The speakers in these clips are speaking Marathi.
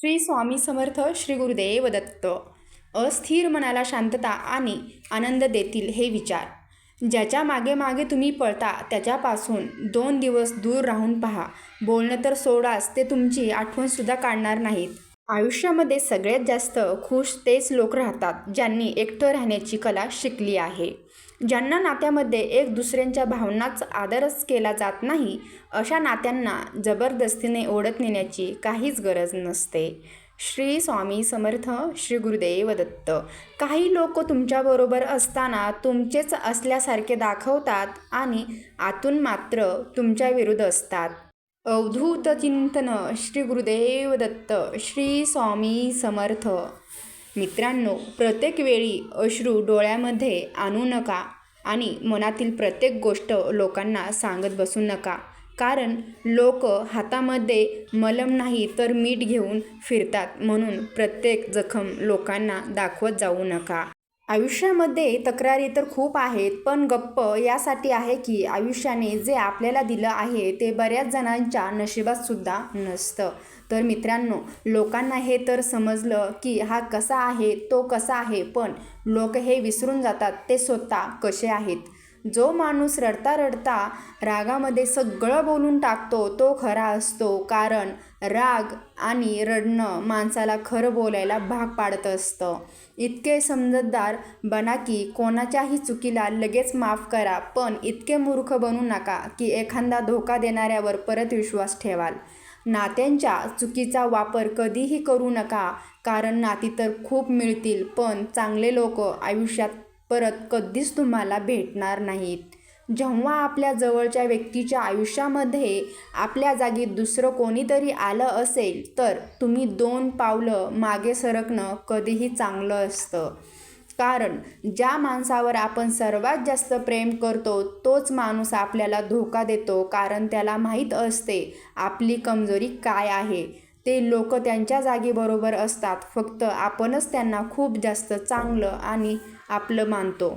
श्री स्वामी समर्थ श्री गुरुदेव दत्त. अस्थिर मनाला शांतता आणि आनंद देतील हे विचार. ज्याच्या मागे मागे तुम्ही पळता त्याच्यापासून दोन दिवस दूर राहून पहा. बोलणं तर सोडाच ते तुमची आठवणसुद्धा काढणार नाहीत. आयुष्यामध्ये सगळ्यात जास्त खुश तेच लोक राहतात ज्यांनी एकटं राहण्याची कला शिकली आहे. ज्यांना नात्यामध्ये एक दुसऱ्यांच्या भावनाच आदरच केला जात नाही अशा नात्यांना जबरदस्तीने ओढत नेण्याची काहीच गरज नसते. श्री स्वामी समर्थ श्री गुरुदेव दत्त. काही लोक तुमच्याबरोबर असताना तुमचेच असल्यासारखे दाखवतात आणि आतून मात्र तुमच्या विरुद्ध असतात. अवधूत चिंतन श्री गुरुदेव दत्त. श्री स्वामी समर्थ. मित्रांनो प्रत्येक वेळी अश्रू डोळ्यामध्ये आणू नका आणि मनातील प्रत्येक गोष्ट लोकांना सांगत बसू नका. कारण लोक हातामध्ये मलम नाही तर मीठ घेऊन फिरतात म्हणून प्रत्येक जखम लोकांना दाखवत जाऊ नका. आयुष्यामध्ये तक्रारी तर खूप आहेत पण गप्प यासाठी आहे की आयुष्याने जे आपल्याला दिलं आहे ते बऱ्याच जणांच्या नशिबातसुद्धा नसतं. तर मित्रांनो लोकांना हे तर समजलं की हा कसा आहे तो कसा आहे पण लोक हे विसरून जातात ते स्वतः कसे आहेत. जो माणूस रडता रडता रागामध्ये सगळं बोलून टाकतो तो खरा असतो. कारण राग आणि रडणं माणसाला खरं बोलायला भाग पाडत असतं. इतके समजतदार बना की कोणाच्याही चुकीला लगेच माफ करा पण इतके मूर्ख बनू नका की एखादा धोका देणाऱ्यावर परत विश्वास ठेवाल. नात्यांच्या चुकीचा वापर कधीही करू नका. कारण नाती तर खूप मिळतील पण चांगले लोक आयुष्यात परत कधीच तुम्हाला भेटणार नाहीत. जेव्हा आपल्या जवळच्या व्यक्तीच्या आयुष्यामध्ये आपल्या जागी दुसरं कोणीतरी आलं असेल तर तुम्ही दोन पावलं मागे सरकणं कधीही चांगलं असतं. कारण ज्या माणसावर आपण सर्वात जास्त प्रेम करतो तोच माणूस आपल्याला धोका देतो कारण त्याला माहीत असते आपली कमजोरी काय आहे. ते लोक त्यांच्या जागेबरोबर असतात फक्त आपणच त्यांना खूप जास्त चांगलं आणि आपलं मानतो.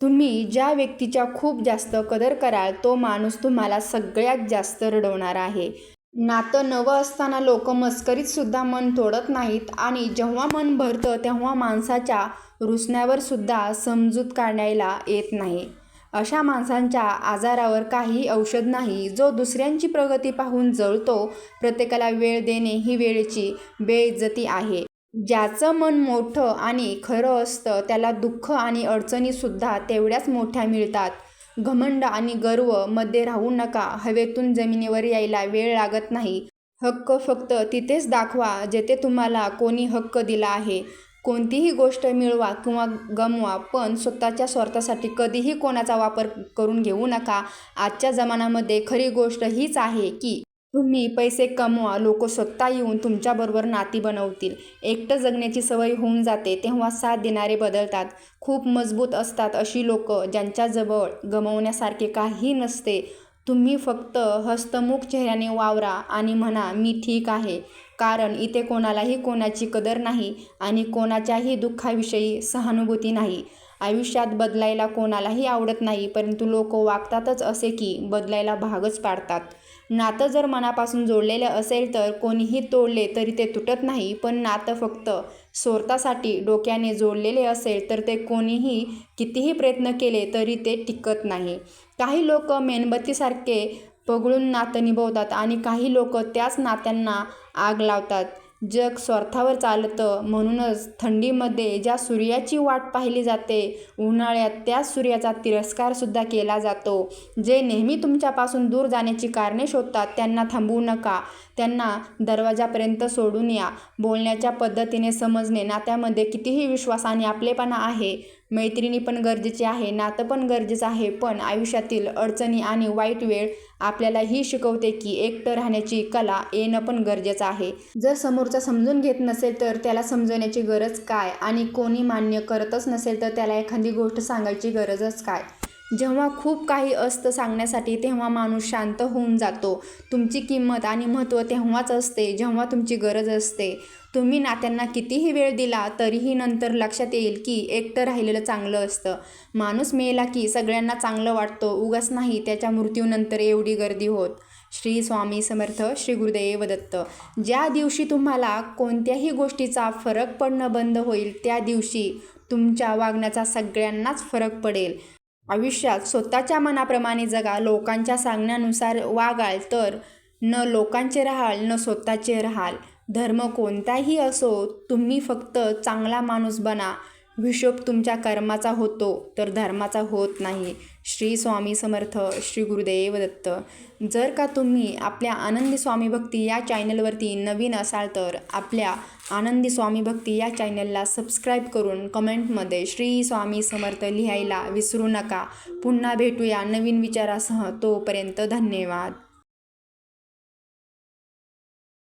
तुम्ही ज्या व्यक्तीच्या खूप जास्त कदर कराल तो माणूस तुम्हाला सगळ्यात जास्त रडवणार आहे. नातं नवं असताना लोक मस्करीत सुद्धा मन तोडत नाहीत आणि जेव्हा मन भरतं तेव्हा माणसाच्या रुसण्यावर सुद्धा समजूत काढायला येत नाही. अशा माणसांच्या आजारावर काही औषध नाही जो दुसऱ्यांची प्रगती पाहून जळतो. प्रत्येकाला वेळ देणे ही वेळेची बेइज्जती आहे. ज्याचं मन मोठं आणि खरं असतं त्याला दुःख आणि अडचणीसुद्धा तेवढ्याच मोठ्या मिळतात. घमंड आणि गर्वमध्ये राहू नका. हवेतून जमिनीवर यायला वेळ लागत नाही. हक्क फक्त तिथेच दाखवा जेथे तुम्हाला कोणी हक्क दिला आहे. कोणतीही गोष्ट मिळवा किंवा गमवा पण स्वतःच्या स्वार्थासाठी कधीही कोणाचा वापर करून घेऊ नका. आजच्या जमान्यामध्ये खरी गोष्ट हीच आहे की तुम्ही पैसे कमवा लोक स्वतः येऊन तुमच्याबरोबर नाती बनवतील. एकटं जगण्याची सवय होऊन जाते तेव्हा साथ देणारे बदलतात. खूप मजबूत असतात अशी लोक ज्यांच्याजवळ गमवण्यासारखे काही नसते. तुम्ही फक्त हस्तमुख चेहऱ्याने वावरा आणि म्हणा मी ठीक आहे. कारण इथे कोणालाही कोणाची कदर नाही आणि कोणाच्याही दुःखाविषयी सहानुभूती नाही. आयुष्यात बदलायला कोणालाही आवडत नाही परंतु लोक वागतातच असे की बदलायला भागच पाडतात. नातं जर मनापासून जोडलेलं असेल तर कोणीही तोडले तरी ते तुटत नाही पण नातं फक्त स्वार्थासाठी डोक्याने जोडलेले असेल तर ते कोणीही कितीही प्रयत्न केले तरी ते टिकत नाही. काही लोक मेणबत्तीसारखे पगळून नातं निभवतात आणि काही लोक त्याच नात्यांना आग लावतात. जग स्वार्थावर चालतं. म्हणूनच थंडीमध्ये ज्या सूर्याची वाट पाहिली जाते उन्हाळ्यात त्या सूर्याचा तिरस्कारसुद्धा केला जातो. जे नेहमी तुमच्यापासून दूर जाण्याची कारणे शोधतात त्यांना थांबवू नका. त्यांना दरवाजापर्यंत सोडून या. बोलण्याच्या पद्धतीने समजणे नात्यामध्ये कितीही विश्वास आणि आपलेपणा आहे मैत्रिणी पण गरजेची आहे नातं पण गरजेचं आहे पण आयुष्यातील अडचणी आणि वाईट वेळ आपल्याला ही शिकवते की एकटं राहण्याची कला येणं पण गरजेचं आहे. जर समोरचा समजून घेत नसेल तर त्याला समजवण्याची गरज काय आणि कोणी मान्य करतच नसेल तर त्याला एखादी गोष्ट सांगायची गरजच काय? जेव्हा खूप काही असतं सांगण्यासाठी तेव्हा माणूस शांत होऊन जातो. तुमची किंमत आणि महत्त्व तेव्हाच असते जेव्हा तुमची गरज असते. तुम्ही नात्यांना कितीही वेळ दिला तरीही नंतर लक्षात येईल की एकटं राहिलेलं चांगलं असतं. माणूस मेला की सगळ्यांना चांगलं वाटतं उगाच नाही त्याच्या मृत्यूनंतर एवढी गर्दी होत. श्री स्वामी समर्थ श्री गुरुदेव दत्त. ज्या दिवशी तुम्हाला कोणत्याही गोष्टीचा फरक पडणं बंद होईल त्या दिवशी तुमच्या वागण्याचा सगळ्यांनाच फरक पडेल. आयुष्यात स्वतःच्या मनाप्रमाणे जगा लोकांच्या सांगण्यानुसार वागाल तर न लोकांचे राहाल न स्वतःचे राहाल. धर्म कोणताही असो तुम्ही फक्त चांगला माणूस बना. हिशोब तुमच्या कर्माचा होतो तर धर्माचा होत नाही. श्री स्वामी समर्थ श्री गुरुदेव दत्त जर का तुम्ही आपल्या आनंदी स्वामी भक्ती या चॅनलवरती नवीन असाल तर आपल्या आनंदी स्वामी भक्ती या चॅनलला सबस्क्राईब करून कमेंटमध्ये श्री स्वामी समर्थ लिहायला विसरू नका. पुन्हा भेटूया नवीन विचारासह तोपर्यंत धन्यवाद.